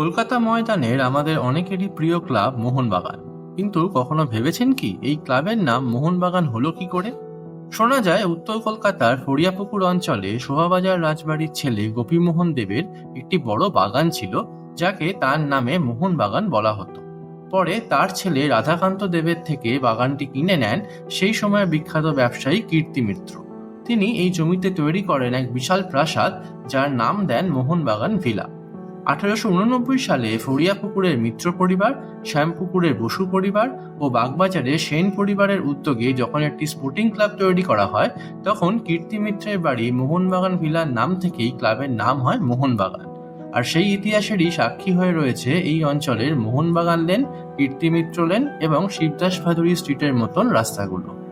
কলকাতা ময়দানের আমাদের অনেকেরই প্রিয় ক্লাব মোহনবাগান। কিন্তু কখনো ভেবেছেন কি এই ক্লাবের নাম মোহনবাগান হলো কি করে? শোনা যায়, উত্তর কলকাতার ফরিয়াপুকুর অঞ্চলে শোভাবাজার রাজবাড়ির ছেলে গোপীমোহন দেবের একটি বড় বাগান ছিল, যাকে তার নামে মোহনবাগান বলা হতো। পরে তার ছেলে রাধাকান্ত দেবের থেকে বাগানটি কিনে নেন সেই সময়ের বিখ্যাত ব্যবসায়ী কীর্তি মিত্র। তিনি এই জমিতে তৈরি করেন এক বিশাল প্রাসাদ, যার নাম দেন মোহনবাগান ভিলা। আঠারোশো উননব্বই সালে ফরিয়াপুকুরের মিত্র পরিবার শ্যামপুকুরের বসু পরিবার ও বাগবাজারের সেন পরিবারের উদ্যোগে যখন একটি স্পোর্টিং ক্লাব তৈরি করা হয়, তখন কীর্তি মিত্রের বাড়ি মোহনবাগান ভিলার নাম থেকেই ক্লাবের নাম হয় মোহনবাগান। আর সেই ইতিহাসেরই সাক্ষী হয়ে রয়েছে এই অঞ্চলের মোহনবাগান লেন কীর্তিমিত্র লেন এবং শিবদাস ভাদুরী স্ট্রিটের মতন রাস্তাগুলো।